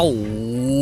ตั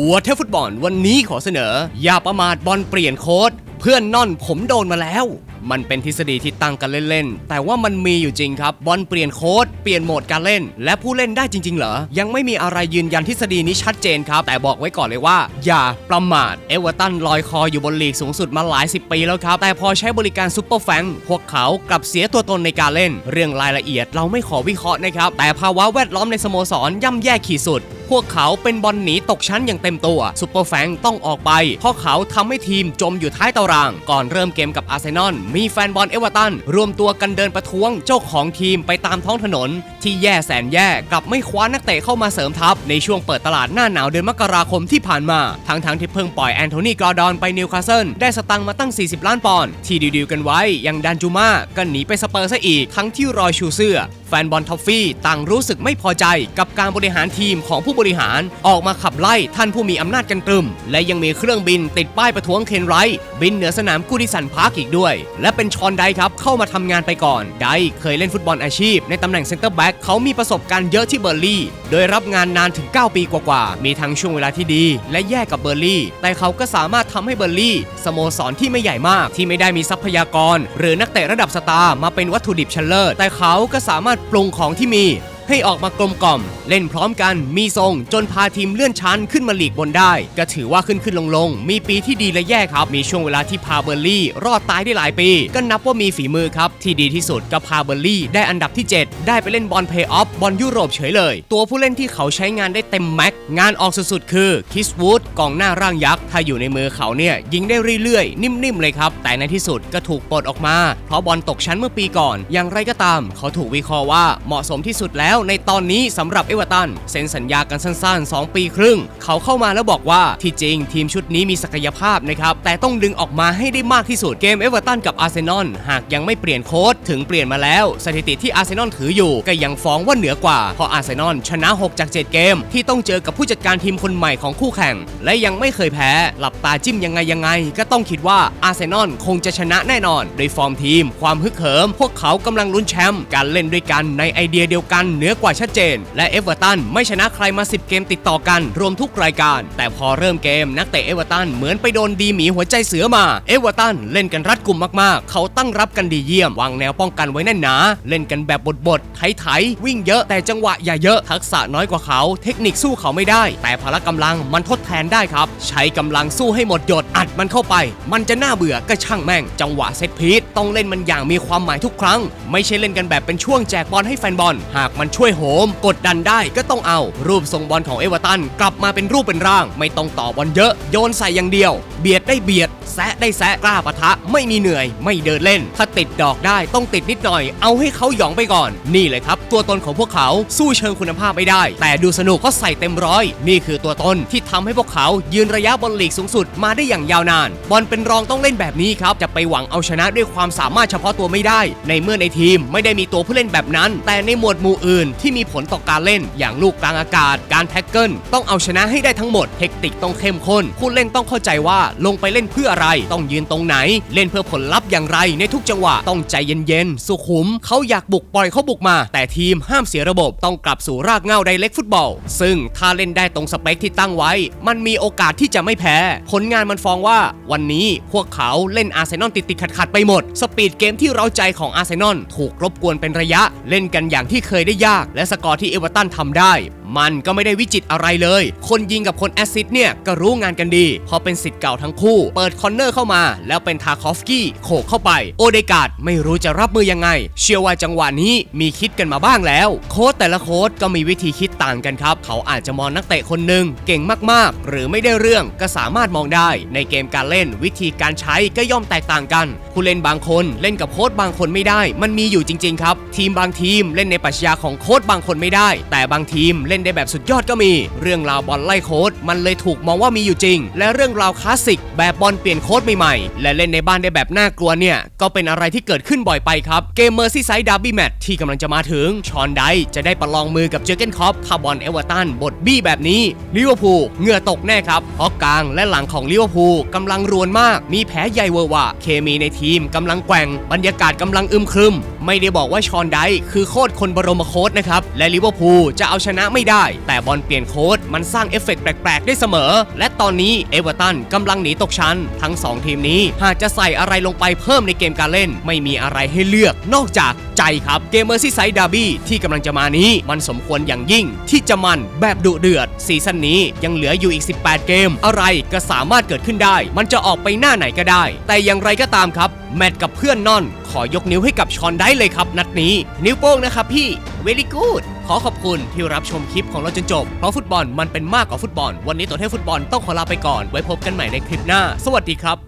วเทฟุตบอลวันนี้ขอเสนอ อย่าประมาทบอลเปลี่ยนโค้ดเพื่อนน่อนผมโดนมาแล้ว มันเป็นทฤษฎีที่ตั้งกันเล่นๆ แต่ว่ามันมีอยู่จริงครับ บอลเปลี่ยนโค้ดเปลี่ยนโหมดการเล่น และผู้เล่นได้จริง ๆ เหรอ ยังไม่มีอะไรยืนยันทฤษฎีนี้ชัดเจนครับ แต่บอกไว้ก่อนเลยว่า อย่าประมาท เอเวอร์ตันลอยคออยู่บนลีกสูงสุดมาหลายสิบปีแล้วครับ แต่พอใช้บริการซุปเปอร์แฟงพวกเขากลับเสียตัวตนในการเล่น เรื่องรายละเอียดเราไม่ขอวิเคราะห์นะครับ แต่ภาวะแวดล้อมในสโมสรย่ำแย่ขีดสุด พวกเขาเป็นบอลหนีตกชั้นอย่างเต็มตัวซูเปอร์แฟงต้องออกไป เพราะเขาทำให้ทีมจมอยู่ท้ายตาราง ก่อนเริ่มเกมกับอาร์เซนอลมีแฟนบอลเอเวอร์ตันรวมตัวกันเดินประท้วงเจ้าของทีมไปตามท้องถนน ที่แย่แสนแย่กลับไม่คว้านักเตะเข้ามาเสริมทัพ ในช่วงเปิดตลาดหน้าหนาวเดือนมกราคมที่ผ่านมาทั้งทั้งๆที่เพิ่งปล่อยแอนโทนีกรอดอนไปนิวคาสเซิลได้สตังค์มาตั้ง 40 ล้านปอนด์ที่ดีลๆกันไว้อย่างดันจูมาก็หนีไปสเปอร์ซะอีกทั้งที่รอยชูเสื้อแฟนบอลทอฟฟี่ต่างรู้สึกไม่พอใจกับการบริหารทีมของผู้บริหารออกมาขับไล่ท่านผู้มีอำนาจกันตรึม และยังมีเครื่องบินติดป้ายประท้วงเคนไรท์บินเหนือสนามกูดิสันพาร์คอีกด้วย และเป็นชอนไดครับเข้ามาทำงานไปก่อน ไดเคยเล่นฟุตบอลอาชีพในตำแหน่งเซนเตอร์แบ็กเขามีประสบการณ์เยอะที่เบอร์ลี่ โดยรับงานนานถึง 9 ปีกว่าๆ มีทั้งช่วงเวลาที่ดี และแย่กับเบอร์ลี่ แต่เขาก็สามารถทำให้เบอร์ลี่สโมสรที่ไม่ใหญ่มากที่ไม่ได้มีทรัพยากร หรือนักเตะระดับสตาร์มาเป็นวัตถุดิบชั้นเลิศแต่เขาก็สามารถปรุงของที่มี ให้ออกมากลมกล่อม เล่นพร้อมกันมีทรง จนพาทีมเลื่อนชั้นขึ้นมาลีกบนได้ ก็ถือว่าขึ้นขึ้นลงลงมีปีที่ดีและแย่ครับ มีช่วงเวลาที่พาเบอร์ลี่ รอดตายได้หลายปี ก็นับว่ามีฝีมือครับ ที่ดีที่สุดก็พาเบอร์ลี่ ได้อันดับที่ 7 ได้ไปเล่นบอลเพย์ออฟบอลยุโรปเฉยเลย ตัวผู้เล่นที่เขาใช้งานได้เต็มแม็กงานออกสุดๆคือคิสวูดกองหน้าร่างยักษ์ถ้าอยู่ในมือเขาเนี่ยยิงได้เรื่อยๆ นิ่มๆเลยครับแต่ในที่สุดก็ถูกปลดออกมา เพราะบอลตกชั้นเมื่อปีก่อน อย่างไรก็ตาม เขาถูกวิเคราะห์ว่าเหมาะสมที่สุดแล้วในตอนนี้สำหรับเอเวอร์ตันเซ็นสัญญากันสั้น ๆ 2 ปีครึ่ง เขาเข้ามาแล้วบอกว่าที่จริงทีมชุดนี้มีศักยภาพนะครับ แต่ต้องดึงออกมาให้ได้มากที่สุดเกมเอเวอร์ตันกับอาร์เซนอลหากยังไม่เปลี่ยนโค้ดถึงเปลี่ยนมาแล้ว สถิติที่อาร์เซนอลถืออยู่ก็ยังฟ้องว่าเหนือกว่าเพราะอาร์เซนอลชนะ 6 จาก 7 เกม ที่ต้องเจอกับผู้จัดการทีมคนใหม่ของคู่แข่ง และยังไม่เคยแพ้ หลับตาจิ้มยังไงยังไง ก็ต้องคิดว่าอาร์เซนอลคงจะชนะแน่นอนโดยฟอร์มทีม ความฮึกเหิม พวกเขากำลังลุ้นแชมป์การเล่นด้วยกันในไอเดียเดียวกันเหนือกว่าชัดเจน และเอเวอร์ตันไม่ชนะใครมา 10 เกมติดต่อกันรวมทุกรายการ แต่พอเริ่มเกมนักเตะเอเวอร์ตันเหมือนไปโดนดีหมีหัวใจเสือมา เอเวอร์ตันเล่นกันรัดกุมมากๆ เขาตั้งรับกันดีเยี่ยม วางแนวป้องกันไว้แน่นหนา เล่นกันแบบบดๆ ไถๆ วิ่งเยอะแต่จังหวะอย่าเยอะ ทักษะน้อยกว่าเขา เทคนิคสู้เขาไม่ได้ แต่พละกำลังมันทดแทนได้ครับ ใช้กำลังสู้ให้หมดหยดอัดมันเข้าไป มันจะน่าเบื่อก็ช่างแม่ง จังหวะเซตพีทต้องเล่นมันอย่างมีความหมายทุกครั้ง ไม่ใช่เล่นกันแบบเป็นช่วงแจกบอลให้แฟนบอล หากมันช่วยโหม กดดันได้ก็ต้องเอา รูปทรงบอลของเอเวอร์ตัน กลับมาเป็นรูปเป็นร่าง ไม่ต้องต่อบอลเยอะ โยนใส่อย่างเดียว เบียดได้เบียด แซะได้แซะกล้าปะทะ ไม่มีเหนื่อย ไม่เดินเล่น ถ้าติดดอกได้ต้องติดนิดหน่อย เอาให้เขาหยองไปก่อน นี่เลยครับ ตัวตนของพวกเขาสู้เชิงคุณภาพไม่ได้ แต่ดูสนุกก็ใส่เต็มร้อย นี่คือตัวตนที่ทำให้พวกเขายืนระยะบอลลีกสูงสุดมาได้อย่างยาวนาน บอลเป็นรองต้องเล่นแบบนี้ครับ จะไปหวังเอาชนะด้วยความสามารถเฉพาะตัวไม่ได้ ในเมื่อในทีมไม่ได้มีตัวผู้เล่นแบบนั้น แต่ในหมวดหมู่อื่นที่มีผลต่อการเล่น อย่างลูกกลางอากาศ การแท็กเกิลต้องเอาชนะให้ได้ทั้งหมด เทคนิคต้องเข้มข้นผู้เล่นต้องเข้าใจว่าลงไปเล่นเพื่ออะไร ต้องยืนตรงไหน เล่นเพื่อผลลัพธ์อย่างไรในทุกจังหวะต้องใจเย็นๆสุขุมเขาอยากบุกปล่อยเขาบุกมา แต่ทีมห้ามเสียระบบต้องกลับสู่รากเหง้าไดเล็กฟุตบอล ซึ่งถ้าเล่นได้ตรงสเปคที่ตั้งไว้มันมีโอกาสที่จะไม่แพ้ ผลงานมันฟ้องว่าวันนี้พวกเขาเล่นอาร์เซนอลติดติดขัดขัดไปหมด สปีดเกมที่เราใจของอาร์เซนอลถูกรบกวนเป็นระยะ เล่นกันอย่างที่เคยได้ยาก และสกอร์ที่เอเวอร์ตันทำได้ มันก็ไม่ได้วิจิตอะไรเลย คนยิงกับคนแอสซิสต์เนี่ยก็รู้งานกันดี พอเป็นสิทธิ์เก่าทั้งคู่ เปิดคอนเนอร์เข้ามา แล้วเป็นทาคอฟกี้โขกเข้าไป โอเดกาดไม่รู้จะรับมือยังไง เชื่อว่าจังหวะนี้มีคิดกันมาบ้างแล้ว โค้ชแต่ละโค้ชก็มีวิธีคิดต่างกันครับ เขาอาจจะมองนักเตะคนหนึ่งเก่งมากๆ หรือไม่ได้เรื่องก็สามารถมองได้ ในเกมการเล่นวิธีการใช้ก็ย่อมแตกต่างกันผู้เล่นบางคนเล่นกับโค้ชบางคนไม่ได้ มันมีอยู่จริง ๆ ครับ ทีมบางทีมเล่นในปรัชญาของโค้ชบางคนไม่ได้ แต่บางทีมเล่นได้แบบสุดยอดก็มี เรื่องราวบอลไล่โค้ดมันเลยถูกมองว่ามีอยู่จริง และเรื่องราวคลาสสิกแบบบอลเปลี่ยนโค้ดใหม่ๆ และเล่นในบ้านได้แบบน่ากลัวเนี่ย ก็เป็นอะไรที่เกิดขึ้นบ่อยไปครับ เกมเมอร์ซี่ไซด์ดาร์บี้แมตที่กำลังจะมาถึง ชอนไดจะได้ประลองมือกับเจอเกนคอปถ้าบอลเอเวอร์ตันบทบี้แบบนี้ลิเวอร์พูลเหงื่อตกแน่ครับเพราะกลางและหลังของลิเวอร์พูลกำลังรวนมาก มีแผลใหญ่เวอร์วะเคมีในทีมกำลังแกว่งบรรยากาศกำลังอึมครึม ไม่ได้บอกว่าชอนไดคือโคตรคนบรมโค้ดนะครับและลิเวอร์พูลจะเอาชนะไม่ได้ แต่บอลเปลี่ยนโค้ดมันสร้างเอฟเฟกต์แปลกๆ ได้เสมอ และตอนนี้เอเวอร์ตันกำลังหนีตกชั้น ทั้ง 2 ทีมนี้หากจะใส่อะไรลงไปเพิ่มในเกมการเล่น ไม่มีอะไรให้เลือกนอกจากใจครับเกมเมอร์ซี่ไซด์ดาร์บี้ที่กำลังจะมานี้มันสมควรอย่างยิ่ง ที่จะมันแบบดุเดือดซีซั่นนี้ยังเหลืออยู่อีก 18 เกม อะไรก็สามารถเกิดขึ้นได้ มันจะออกไปหน้าไหนก็ได้ แต่อย่างไรก็ตามครับแมตช์กับเพื่อนนอน ขอยกนิ้วให้กับชอนได้เลยครับนัดนี้ นิ้วโป้งนะครับพี่ very good ขอขอบคุณที่รับชมคลิปของเราจนจบ เพราะฟุตบอลมันเป็นมากกว่าฟุตบอล วันนี้ตัวเทพฟุตบอลต้องขอลาไปก่อน ไว้พบกันใหม่ในคลิปหน้า สวัสดีครับ